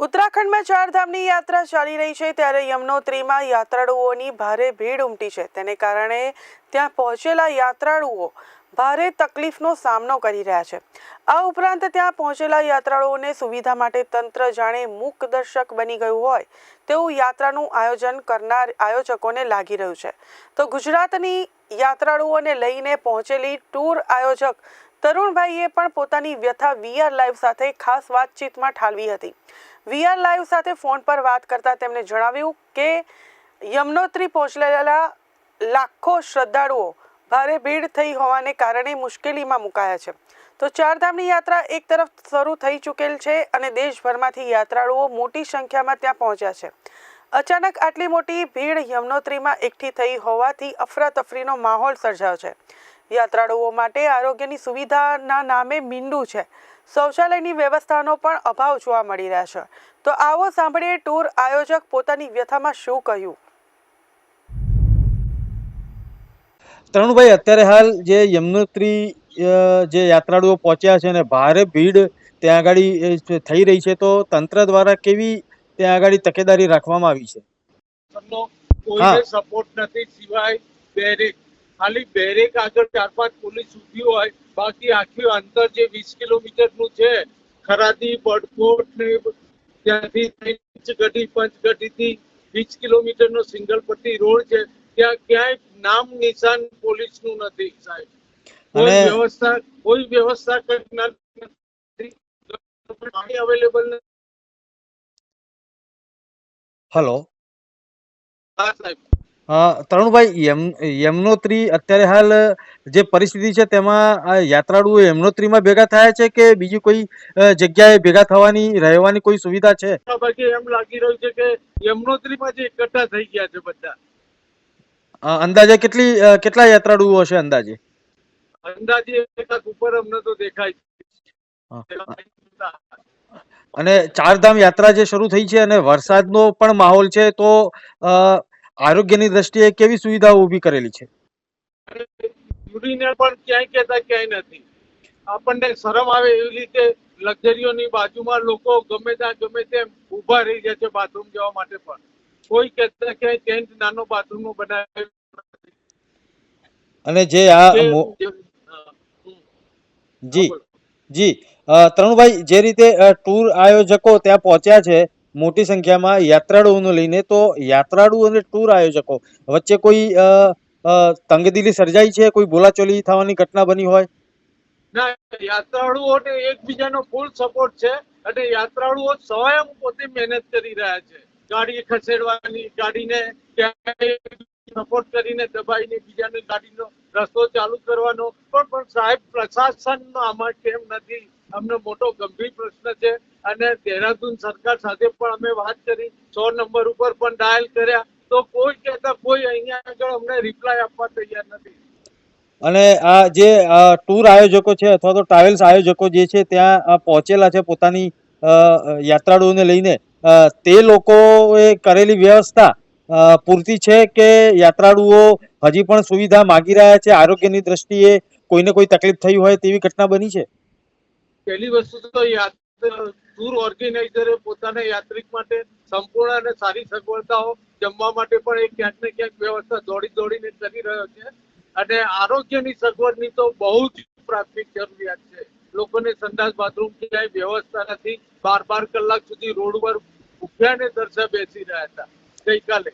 ઉત્તરાખંડમાં ચારધામની યાત્રા ચાલી રહી છે ત્યારે યમનોત્રીમાં યાત્રાળુઓની ભારે ભીડ ઉમટી છે. તેને કારણે ત્યાં પહોંચેલા યાત્રાળુઓ ભારે તકલીફનો સામનો કરી રહ્યા છે. આ ઉપરાંત ત્યાં પહોંચેલા યાત્રાળુઓને સુવિધા માટે તંત્ર જાણે મૂકદર્શક બની ગયું હોય તેવું યાત્રાનું આયોજન કરનાર આયોજકોને લાગી રહ્યું છે. તો ગુજરાતની યાત્રાળુઓને લઈને પહોંચેલી ટૂર આયોજક તરુણભાઈએ પણ પોતાની વ્યથા વીઆર લાઈવ સાથે ખાસ વાતચીતમાં ઠાલવી હતી. વીઆર લાઈવ સાથે ફોન પર વાત કરતા તેમણે જણાવ્યું કે, યમનોત્રી પહોંચેલા લાખો શ્રદ્ધાળુઓ ભારે ભીડ થઈ હોવાને કારણે મુશ્કેલીમાં મુકાયા છે. તો ચારધામની યાત્રા એક તરફ શરૂ થઈ ચૂકેલ છે અને દેશભરમાંથી યાત્રાળુઓ મોટી સંખ્યામાં ત્યાં પહોંચ્યા છે. અચાનક આટલી મોટી ભીડ યમનોત્રીમાં એકઠી થઈ હોવાથી અફરાતફરીનો માહોલ સર્જાયો છે. યાત્રાળુઓ માટે આરોગ્યની સુવિધાના નામે મીંડું છે. શૌચાલયની વ્યવસ્થાનો પણ અભાવ જોવા મળી રહ્યા છે. તો આવો સાંભળીએ ટૂર આયોજક પોતાની વ્યથામાં શું કહ્યું. તરુણભાઈ અત્યારે હાલ જે યમનોત્રી જે યાત્રાળુઓ પહોંચ્યા છે અને ભારે ભીડ ત્યાં આગળ થઈ રહી છે તો તંત્ર દ્વારા કેવી ત્યાં આગળ તકેદારી રાખવામાં આવી છે? નો સપોર્ટ નથી સિવાય બેરેક ખાલી બેરેક આગળ ચાર પાંચ પોલીસ ઊભી હોય બાકી આખી અંતર જે વીસ કિલોમીટરનું છે ખરાદી બડકોટ ને ત્યાંથી પંચગઢી પંચગઢીથી વીસ કિલોમીટરનો સિંગલ પટ્ટી રોડ છે ત્યાં ક્યાંય નામ નિશાન પોલીસનું નથી સાહેબ. કોઈ વ્યવસ્થા કોઈ વ્યવસ્થા કરનાર નથી. પાણી અવેલેબલ નથી. હલો. હા સાહેબ. તરુણભાઈ યમ યમનોત્રી અત્યારે હાલ જે પરિસ્થિતિ છે તેમાં યાત્રાળુઓ યમનોત્રીમાં ભેગા થયા છે કે બીજી કોઈ જગ્યાએ ભેગા થવાની રહેવાની કોઈ સુવિધા છે? એમ લાગી રહ્યું છે કે યમનોત્રીમાં જે એકઠા થઈ ગયા છે બધા. અંદાજે કેટલી કેટલા યાત્રાળુઓ હશે અંદાજે? અંદાજે એકાદ ઉપર અમને તો દેખાય છે. અને ચારધામ યાત્રા જે શરૂ થઈ છે અને વરસાદનો પણ માહોલ છે તો આરોગ્યની દ્રષ્ટિએ કેવી સુવિધાઓ ઊભી કરેલી છે? અને પણ ક્યાંય કહેતા ક્યાંય નથી. આપણને શરમ આવે એવી રીતે લક્ઝરીઓની બાજુમાં લોકો ગમે ત્યાં ગમે તેમ ઊભા રહી જાય છે બાથરૂમ જવા માટે પણ. કોઈ કહેતા ક્યાંય ટેન્ટ નાનો બાથરૂમનું બનાવે અને જે આ જી. જી તરુણભાઈ જે રીતે ટૂર આયોજકો ત્યાં પહોંચ્યા છે મોટી સંખ્યામાં યાત્રાળુઓને લઈને તો યાત્રાળુ અને ટૂર આયોજકો વચ્ચે કોઈ તંગદિલી સર્જાઈ છે? કોઈ બોલાચોલી થવાની ઘટના બની હોય? ના યાત્રાળુઓને એકબીજાનો ફૂલ સપોર્ટ છે. અને યાત્રાળુઓ સ્વયં પોતે મહેનત કરી રહ્યા છે. ગાડી ખસેડવાની, ગાડીને સપોર્ટ કરીને દબાઈને બીજાને ગાડીનો રસ્તો ચાલુ કરવાનો. પણ પણ સાહેબ પ્રશાસન આમાં કેમ નથી? અમને મોટો ગંભીર પ્રશ્ન છે અને દેહરાદૂન સરકાર સાથે પણ અમે વાત કરી, સો નંબર ઉપર પણ ડાયલ કર્યા. તો કોઈ કહેતા કોઈ અહીંયા આગળ અમને રિપ્લાય આપવા તૈયાર નથી. અને આ જે ટૂર આયોજકો છે અથવા તો ટ્રાવેલ્સ આયોજકો જે છે, ત્યાં પહોંચેલા છે પોતાની યાત્રાળુઓને લઈને તે લોકોએ કરેલી વ્યવસ્થા પૂરતી છે કે યાત્રાળુઓ હજી પણ સુવિધા માગી રહ્યા છે? આરોગ્યની દ્રષ્ટિએ કોઈને કોઈ તકલીફ થઈ હોય તેવી ઘટના બની છે? પહેલી વસ્તુ તો ટૂર ઓર્ગેનાઇઝરે પોતાના યાત્રિક માટે સંપૂર્ણ અને સારી સગવડતાઓ જમવા માટે પણ એ ક્યાંક ને ક્યાંક વ્યવસ્થા દોડી દોડીને કરી રહ્યો છે. અને આરોગ્યની સગવડની તો બહુ જ પ્રાથમિક જરૂરિયાત છે. લોકોને સંડાસ બાથરૂમ ક્યાંય વ્યવસ્થા નથી. બાર બાર કલાક સુધી રોડ પર ભૂખ્યા ને દર્શા બેસી રહ્યા હતા. ગઈકાલે.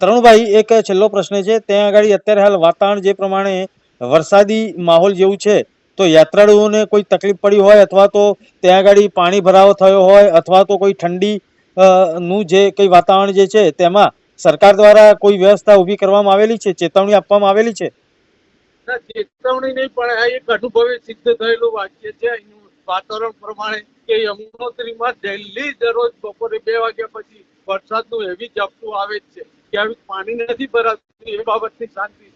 તરુણભાઈ, એક છેલ્લો પ્રશ્ન છે. ત્યાં આગળ અત્યારે હાલ વાતાવરણ જે પ્રમાણે વરસાદી માહોલ જેવું છે તો યાત્રાળુઓને કોઈ તકલીફ પડી હોય અથવા તો ત્યાં આગળ પાણી ભરાવો થયો હોય અથવા તો કોઈ ઠંડી નું જે કઈ વાતાવરણ જે છે તેમાં સરકાર દ્વારા કોઈ વ્યવસ્થા ઊભી કરવામાં આવેલી છે? ચેતવણી આપવામાં આવેલી છે? ચેતવણી નહીં, પણ આ એક અનુભવે સિદ્ધ થયેલું વાક્ય છે. વાતાવરણ પ્રમાણે કે યમુનોત્રીમાં ડેલી દરરોજ બપોરે બે વાગ્યા પછી વરસાદનું હેવી ઝાપટું આવે છે. કે આવી પાણી નથી ભરાતું, એ બાબતની શાંતિ